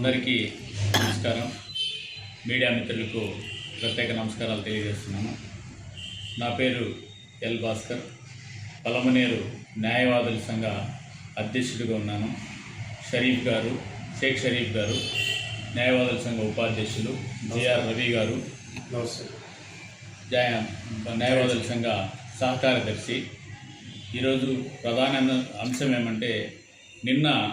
అందరికీ నమస్కారం. మీడియా మిత్రులకు ప్రత్యేక నమస్కారాలు తెలియజేస్తున్నాను. నా పేరు ఎల్ భాస్కర్. పలమనేరు న్యాయవాదుల సంఘ అధ్యక్షుడిగా ఉన్నాను. షరీఫ్ గారు షేక్ షరీఫ్ గారు న్యాయవాదుల సంఘ ఉపాధ్యక్షులు జిఆర్ రవి గారు. నమస్తే న్యాయవాదుల సంఘ సహకారదర్శి ఈరోజు ప్రధాన అంశం ఏమంటే నిన్న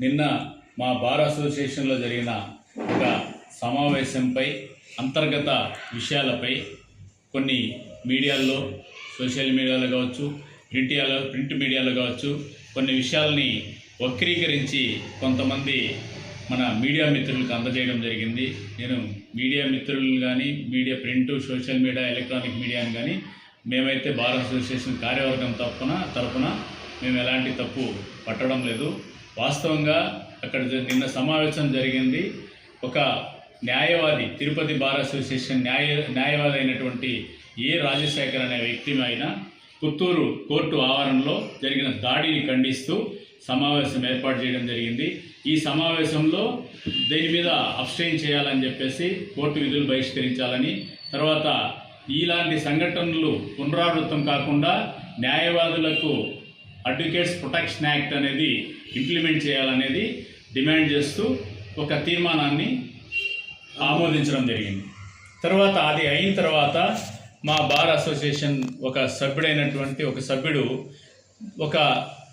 నిన్న మా బార్ అసోసియేషన్లో జరిగిన ఒక సమావేశంపై అంతర్గత విషయాలపై కొన్ని మీడియాల్లో సోషల్ మీడియాలో కావచ్చు ప్రింట్ ప్రింట్ మీడియాలో కావచ్చు కొన్ని విషయాల్ని వక్రీకరించి కొంతమంది మన మీడియా మిత్రులకు అందజేయడం జరిగింది. నేను మీడియా మిత్రులను కానీ media print social media electronic మీడియాని కానీ మేమైతే బార్ అసోసియేషన్ కార్యవర్గం తప్పున తరపున మేము ఎలాంటి తప్పు పట్టడం లేదు. వాస్తవంగా అక్కడ నిన్న సమావేశం జరిగింది. ఒక న్యాయవాది తిరుపతి బార్ అసోసియేషన్ న్యాయ న్యాయవాది అయినటువంటి ఏ రాజశేఖర్ అనే వ్యక్తి ఆయన పుత్తూరు కోర్టు ఆవరణలో జరిగిన దాడిని ఖండిస్తూ సమావేశం ఏర్పాటు చేయడం జరిగింది. ఈ సమావేశంలో దీని మీద అబ్స్టైన్ చేయాలని చెప్పేసి కోర్టు విధులు బహిష్కరించాలని తర్వాత ఇలాంటి సంఘటనలు పునరావృతం కాకుండా న్యాయవాదులకు అడ్వకేట్స్ ప్రొటెక్షన్ యాక్ట్ అనేది ఇంప్లిమెంట్ చేయాలనేది డిమాండ్ చేస్తూ ఒక తీర్మానాన్ని ఆమోదించడం జరిగింది. తర్వాత అది అయిన తర్వాత మా బార్ అసోసియేషన్ ఒక సభ్యుడైనటువంటి ఒక సభ్యుడు ఒక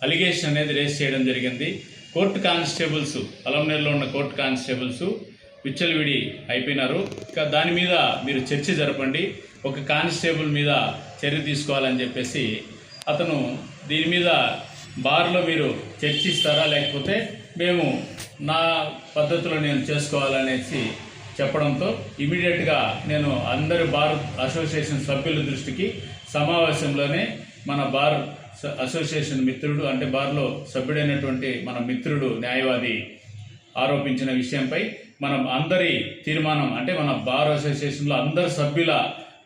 అలిగేషన్ అనేది రేస్ చేయడం జరిగింది. కోర్టు కానిస్టేబుల్స్ అలంనేర్లో ఉన్న కోర్టు కానిస్టేబుల్స్ విచ్చలవిడి అయిపోయినారు. ఇక దాని మీద మీరు చర్చ జరపండి. ఒక కానిస్టేబుల్ మీద చర్య తీసుకోవాలని చెప్పేసి అతను దీని మీద బార్లో మీరు చర్చిస్తారా లేకపోతే మేము నా పద్ధతిలో నేను చేసుకోవాలనేసి చెప్పడంతో ఇమీడియట్గా నేను అందరి బార్ అసోసియేషన్ సభ్యుల దృష్టికి సమావేశంలోనే మన బార్ అసోసియేషన్ మిత్రుడు అంటే బార్లో సభ్యుడైనటువంటి మన మిత్రుడు న్యాయవాది ఆరోపించిన విషయంపై మనం అందరి తీర్మానం అంటే మన బార్ అసోసియేషన్లో అందరి సభ్యుల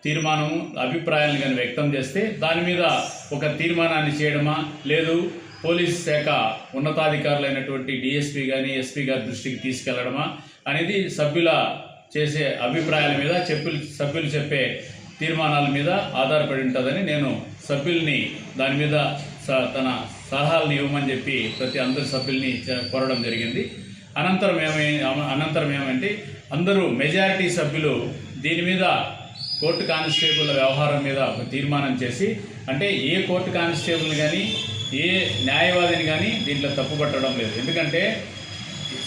తీర్మానం అభిప్రాయాలను కానీ వ్యక్తం చేస్తే దాని మీద ఒక తీర్మానాన్ని చేయడమా? లేదు పోలీస్ శాఖ ఉన్నతాధికారులైనటువంటి డిఎస్పీ కానీ ఎస్పీ గారి దృష్టికి తీసుకెళ్ళడమా? అనేది సభ్యుల చేసే అభిప్రాయాల మీద చెప్పులు సభ్యులు చెప్పే తీర్మానాల మీద ఆధారపడి ఉంటుందని నేను సభ్యుల్ని దాని మీద స- తన సలహాలను ఇవ్వమని చెప్పి ప్రతి అందరి సభ్యుల్ని కోరడం జరిగింది. అనంతరం ఏమై అనంతరం ఏమంటే అందరూ మెజారిటీ సభ్యులు దీని మీద కోర్టు కానిస్టేబుల్ వ్యవహారం మీద ఒక తీర్మానం చేసి అంటే ఏ కోర్టు కానిస్టేబుల్ని కానీ ఏ న్యాయవాదిని కానీ దీంట్లో తప్పుపట్టడం లేదు. ఎందుకంటే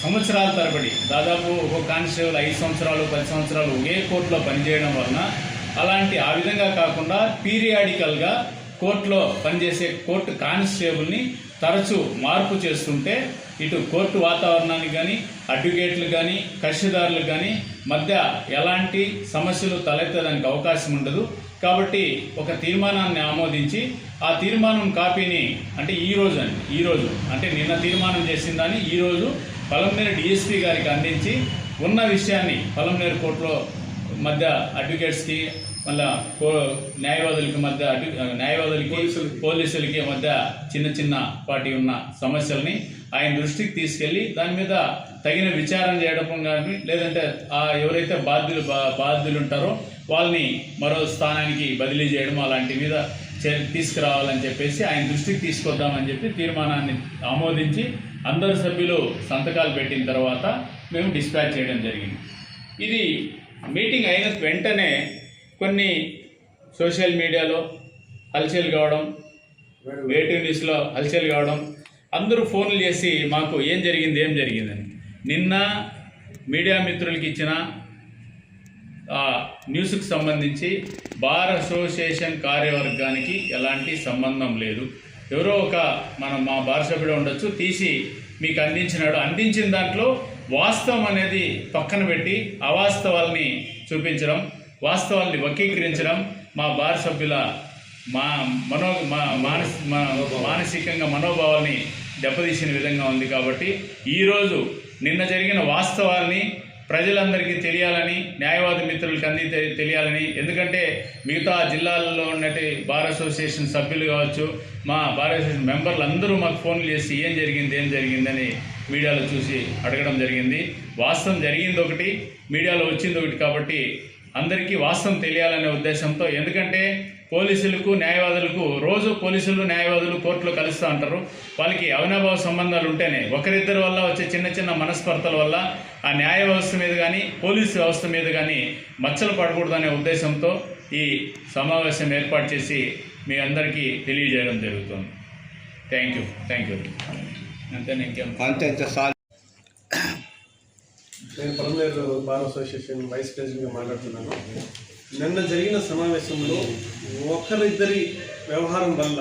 సంవత్సరాల తరబడి దాదాపు ఒక కానిస్టేబుల్ ఐదు సంవత్సరాలు పది సంవత్సరాలు ఒకే కోర్టులో పనిచేయడం వలన అలాంటి ఆ విధంగా కాకుండా పీరియాడికల్గా కోర్టులో పనిచేసే కోర్టు కానిస్టేబుల్ని తరచూ మార్పు చేస్తుంటే ఇటు కోర్టు వాతావరణానికి కానీ అడ్వకేట్లు కానీ కక్షిదారులకు కానీ మధ్య ఎలాంటి సమస్యలు తలెత్తడానికి అవకాశం ఉండదు. కాబట్టి ఒక తీర్మానాన్ని ఆమోదించి ఆ తీర్మానం కాపీని అంటే ఈ రోజు అండి ఈ రోజు అంటే నిన్న తీర్మానం చేసిన దాన్ని ఈ రోజు పలంనేరు డిఎస్పీ గారికి అందించి ఉన్న విషయాన్ని పలంనేరు కోర్టులో మధ్య అడ్వకేట్స్కి మళ్ళా కో న్యాయవాదులకి మధ్య అడ్వ న్యాయవాదులకి పోలీసులకి. మధ్య చిన్న చిన్న పాటి ఉన్న సమస్యల్ని ఆయన దృష్టికి తీసుకెళ్ళి దాని మీద తగిన విచారణ చేయడం కానీ లేదంటే ఆ ఎవరైతే బాధ్యులు బా- బాధ్యులు ఉంటారో వాళ్ళని మరో స్థానానికి బదిలీ చేయడం అలాంటి మీద తీసుకురావాలని చెప్పేసి ఆయన దృష్టికి తీసుకొద్దామని చెప్పి తీర్మానాన్ని ఆమోదించి అందరు సభ్యులు సంతకాలు పెట్టిన తర్వాత మేము డిస్పాచ్ చేయడం జరిగింది. ఇది మీటింగ్ అయిన వెంటనే కొన్ని సోషల్ మీడియాలో హల్చల్ కావడం వేటివ్ న్యూస్లో హల్చల్ కావడం అందరూ ఫోన్లు చేసి మాకు ఏం జరిగింది ఏం జరిగిందని. నిన్న మీడియా మిత్రులకి ఇచ్చిన ఆ న్యూస్కి సంబంధించి బార్ అసోసియేషన్ కార్యవర్గానికి ఎలాంటి సంబంధం లేదు. ఎవరో ఒక మనం మా బార్ సభ్యుడు ఉండొచ్చు తీసి మీకు అందించినాడు. అందించిన దాంట్లో వాస్తవం అనేది పక్కన పెట్టి అవాస్తవాల్ని చూపించడం వాస్తవాల్ని వక్రీకరించడం మా బార్ సభ్యుల మా మనో మా మానసి మా మానసికంగా మనోభావాల్ని దెబ్బతీసిన విధంగా ఉంది కాబట్టి ఈరోజు నిన్న జరిగిన వాస్తవాల్ని ప్రజలందరికీ తెలియాలని న్యాయవాది మిత్రులకు అంది తెలియాలని. ఎందుకంటే మిగతా జిల్లాల్లో ఉన్నటి బార్ అసోసియేషన్ సభ్యులు కావచ్చు మా బార్ అసోసియేషన్ మెంబర్లు అందరూ మాకు ఫోన్లు చేసి ఏం జరిగింది ఏం జరిగిందని మీడియాలో చూసి అడగడం జరిగింది. వాస్తవం జరిగింది ఒకటి మీడియాలో వచ్చింది ఒకటి కాబట్టి అందరికీ వాస్తవం తెలియాలనే ఉద్దేశంతో ఎందుకంటే పోలీసులకు న్యాయవాదులకు రోజు పోలీసులు న్యాయవాదులు కోర్టులో కలుస్తూ ఉంటారు వాళ్ళకి అవినాభావ సంబంధాలు ఉంటేనే ఒకరిద్దరి వల్ల వచ్చే చిన్న చిన్న మనస్పర్ధల వల్ల ఆ న్యాయ వ్యవస్థ మీద కానీ పోలీసు వ్యవస్థ మీద కానీ మచ్చలు పడకూడదనే ఉద్దేశంతో ఈ సమావేశం ఏర్పాటు చేసి మీ అందరికీ తెలియజేయడం జరుగుతుంది. Thank you. Thank you. అంతే ఇంకేం? అంతే నేను పలమనేరు బార్ అసోసియేషన్ వైస్ ప్రెసిడెంట్గా మాట్లాడుతున్నాను. నిన్న జరిగిన సమావేశంలో ఒకరిద్దరి వ్యవహారం వల్ల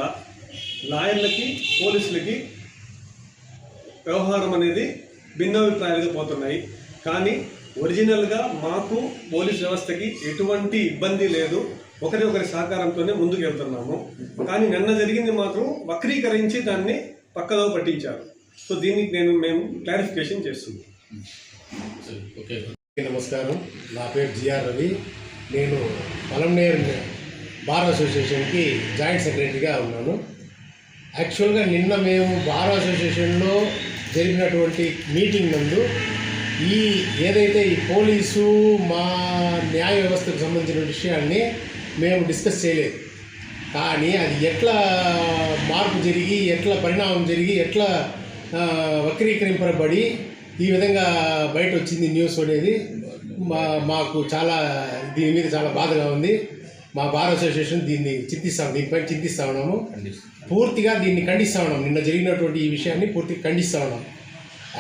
లాయర్లకి పోలీసులకి వ్యవహారం అనేది భిన్నాభిప్రాయాలుగా పోతున్నాయి. కానీ ఒరిజినల్గా మాకు పోలీస్ వ్యవస్థకి ఎటువంటి ఇబ్బంది లేదు. ఒకరి ఒకరి సహకారంతోనే ముందుకు వెళ్తున్నాము కానీ నిన్న జరిగింది మాత్రం వక్రీకరించి దాన్ని పక్కదో పట్టించారు. సో దీనికి నేను మేము క్లారిఫికేషన్ చేస్తున్నాం. ఓకే. నమస్కారం. నా పేరు జిఆర్ రవి. నేను పలంనేర్ బార్ అసోసియేషన్కి జాయింట్ సెక్రటరీగా ఉన్నాను. యాక్చువల్గా నిన్న మేము బార్ అసోసియేషన్లో జరిగినటువంటి మీటింగ్ నందు ఈ ఏదైతే ఈ పోలీసు మా న్యాయ వ్యవస్థకు సంబంధించిన విషయాన్ని మేము డిస్కస్ చేయలేదు. కానీ అది ఎట్లా మార్పు జరిగి ఎట్లా పరిణామం జరిగి ఎట్లా వక్రీకరింపబడి ఈ విధంగా బయట వచ్చింది న్యూస్ అనేది. మా మాకు చాలా దీని మీద చాలా బాధగా ఉంది. మా బార్ అసోసియేషన్ దీన్ని చింతిస్తాం దీనిపై చింతిస్తా ఉన్నాము. పూర్తిగా దీన్ని ఖండిస్తా ఉన్నాం. నిన్న జరిగినటువంటి ఈ విషయాన్ని పూర్తిగా ఖండిస్తా ఉన్నాం.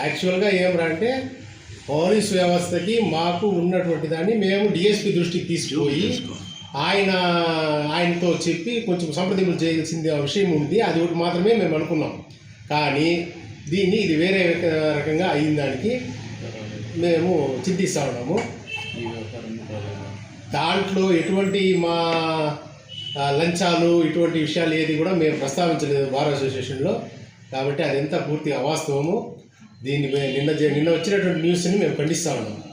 యాక్చువల్గా ఏమరా అంటే పోలీస్ వ్యవస్థకి మాకు ఉన్నటువంటి దాన్ని మేము డిఎస్పి దృష్టికి తీసుకుపోయి ఆయన ఆయనతో చెప్పి కొంచెం సంప్రదింపులు చేయాల్సింది విషయం ఉంది. అది ఒకటి మాత్రమే మేము అనుకున్నాం. కానీ దీన్ని ఇది వేరే రకంగా అయిన దానికి మేము చింతిస్తా ఉన్నాము దాంట్లో ఎటువంటి మా లంచాలు ఇటువంటి విషయాలు ఏది కూడా మేము ప్రస్తావించలేదు బార్ అసోసియేషన్లో. కాబట్టి అదంతా పూర్తిగా అవాస్తవము దీన్ని నిన్న నిన్న వచ్చినటువంటి న్యూస్ని మేము ఖండిస్తా ఉన్నాము.